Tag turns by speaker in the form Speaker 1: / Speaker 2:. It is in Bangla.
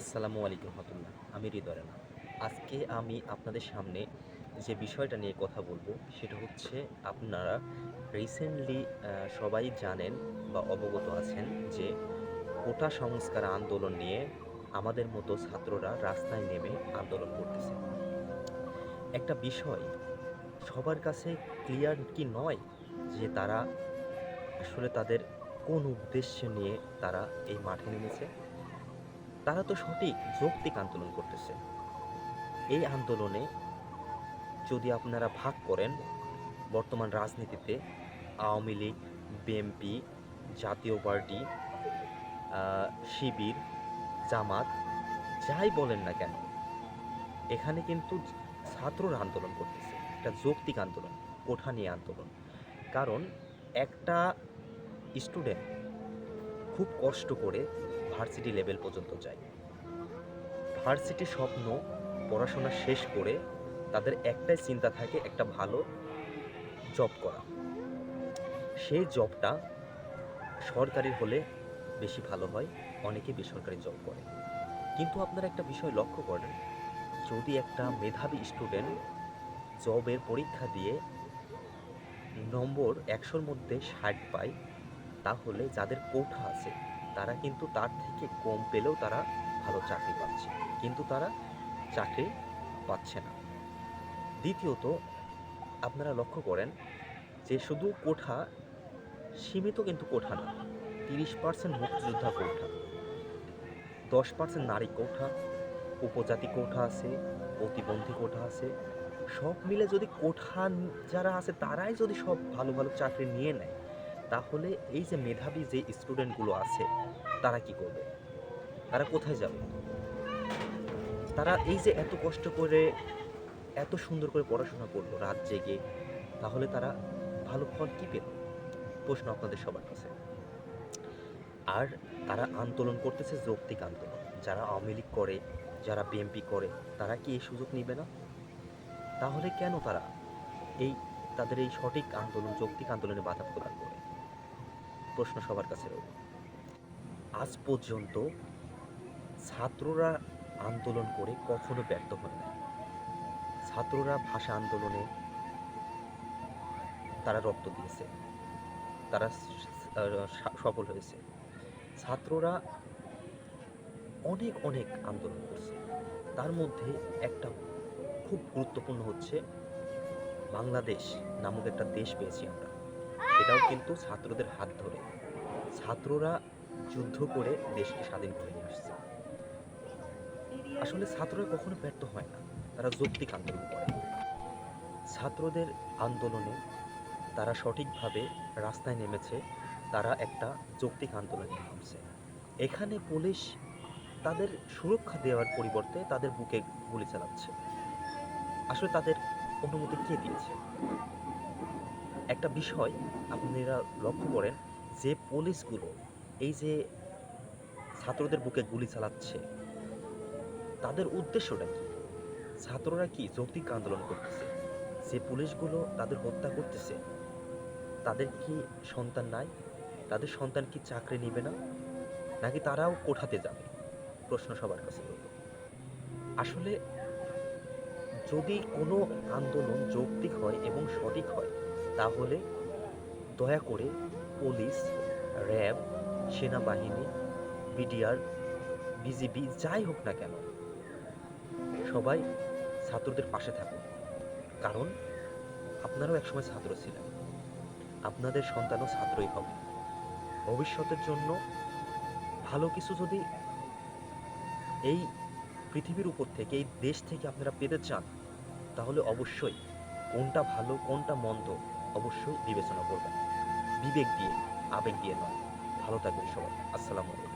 Speaker 1: আসসালামু আলাইকুম রহমতুল্লাহ, আমি হৃদয় রানা। আজকে আমি আপনাদের সামনে যে বিষয়টা নিয়ে কথা বলব, সেটা হচ্ছে আপনারা রিসেন্টলি সবাই জানেন বা অবগত আছেন যে কোটা সংস্কার আন্দোলন নিয়ে আমাদের মতো ছাত্ররা রাস্তায় নেমে আন্দোলন করতেছে। একটা বিষয়, সবার কাছে ক্লিয়ার কি নয় যে তারা আসলে তাদের কোন উদ্দেশ্য নিয়ে তারা এই মাঠে নেমেছে? তারা তো সঠিক যৌক্তিক আন্দোলন করতেছে। এই আন্দোলনে যদি আপনারা ভাগ করেন, বর্তমান রাজনীতিতে আওয়ামী লীগ, বিএনপি, জাতীয় পার্টি শিবির, জামাত, যাই বলেন না কেন, এখানে কিন্তু ছাত্ররা আন্দোলন করতেছে। একটা যৌক্তিক আন্দোলন কোঠা নিয়ে আন্দোলন। কারণ একটা স্টুডেন্ট খুব কষ্ট করে ভার্সিটি লেভেল পর্যন্ত যায়। ভার্সিটি স্বপ্ন পড়াশোনা শেষ করে তাদের একটাই চিন্তা থাকে, একটা ভালো জব করা। সেই জবটা সরকারি হলে বেশি ভালো হয়, অনেকে বেসরকারি জব করে। কিন্তু আপনারা একটা বিষয় লক্ষ্য করেন, যদি একটা মেধাবী স্টুডেন্ট জবের পরীক্ষা দিয়ে নম্বর একশোর মধ্যে ষাট পায়, তাহলে যাদের কোঠা আছে তারা কিন্তু তার থেকে কম পেলেও তারা ভালো চাকরি পাচ্ছে। কিন্তু তারা চাকরি পাচ্ছে না। দ্বিতীয়ত, আপনারা লক্ষ্য করেন যে শুধু কোঠা, সীমিত কিন্তু কোঠা না, তিরিশ পার্সেন্ট মুক্তিযোদ্ধা কোঠা, দশ পার্সেন্ট নারী কোঠা, উপজাতি কোঠা আছে, প্রতিবন্ধী কোঠা আছে, সব মিলে যদি কোঠা যারা আছে তারাই যদি সব ভালো ভালো চাকরি নিয়ে নেয়, তাহলে এই যে মেধাবী যে স্টুডেন্টগুলো আছে তারা কি করবে? তারা কোথায় যাবে? তারা এই যে এত কষ্ট করে, এত সুন্দর করে পড়াশোনা করল রাত জেগে, তাহলে তারা ভালো ফল কী পেল? প্রশ্ন আপনাদের সবার কাছে। আর তারা আন্দোলন করতেছে যৌক্তিক আন্দোলন। যারা আওয়ামী লীগ করে, যারা বিএনপি করে, তারা কি এই সুযোগ নিবে না? তাহলে কেন তারা এই, তাদের এই সঠিক আন্দোলন, যৌক্তিক আন্দোলনে বাধা প্রদান করে? প্রশ্ন সবার কাছে রইল। আজ পর্যন্ত ছাত্ররা আন্দোলন করে কখনো ব্যর্থ হয় না ছাত্ররা ভাষা আন্দোলনে তারা রক্ত দিয়েছে। তারা সফল হয়েছে। ছাত্ররা অনেক অনেক আন্দোলন করছে। তার মধ্যে একটা খুব গুরুত্বপূর্ণ হচ্ছে বাংলাদেশ নামক একটা দেশ পেয়েছি আমরা। এটাও কিন্তু ছাত্রদের হাত ধরে। ছাত্ররা যুদ্ধ করে দেশকে স্বাধীন করে নিয়ে আসছে। আসলে ছাত্ররা কখনো ব্যর্থ হয় না। তারা যৌক্তিক আন্দোলন করে। ছাত্রদের আন্দোলনে তারা সঠিকভাবে রাস্তায় নেমেছে, তারা একটা যৌক্তিক আন্দোলনে নামছে। এখানে পুলিশ তাদের সুরক্ষা দেওয়ার পরিবর্তে তাদের বুকে গুলি চালাচ্ছে। আসলে তাদের অনুমতি কে দিয়েছে? একটা বিষয় আপনারা লক্ষ্য করেন, যে পুলিশগুলো এই যে ছাত্রদের বুকে গুলি চালাচ্ছে, তাদের উদ্দেশ্যটা কি? ছাত্ররা কি যৌক্তিক আন্দোলন করতেছে? যে পুলিশগুলো তাদের হত্যা করতেছে, তাদের কি সন্তান নাই? তাদের সন্তান কি চাকরি নিবে না? নাকি তারাও কোঠাতে যাবে? প্রশ্ন সবার কাছে আসলে যদি কোনো আন্দোলন যৌক্তিক হয় এবং সঠিক হয়, তাহলে দয়া করে পুলিশ র্যাব, সেনাবাহিনী, বিডিআর, বিজিবি, যাই হোক না কেন, সবাই ছাত্রদের পাশে থাকুন। কারণ আপনারাও একসময় ছাত্র ছিলেন। আপনাদের সন্তানও ছাত্রই হবে। ভবিষ্যতের জন্য ভালো কিছু যদি এই পৃথিবীর উপর থেকে, এই দেশ থেকে আপনারা পেতে চান, তাহলে অবশ্যই কোনটা ভালো, কোনটা মন্দ অবশ্যই বিবেচনা করবেন। বিবেক দিয়ে। আবেগ দিয়ে নয়। ভালো থাকবেন সবাই। আসসালামু আলাইকুম।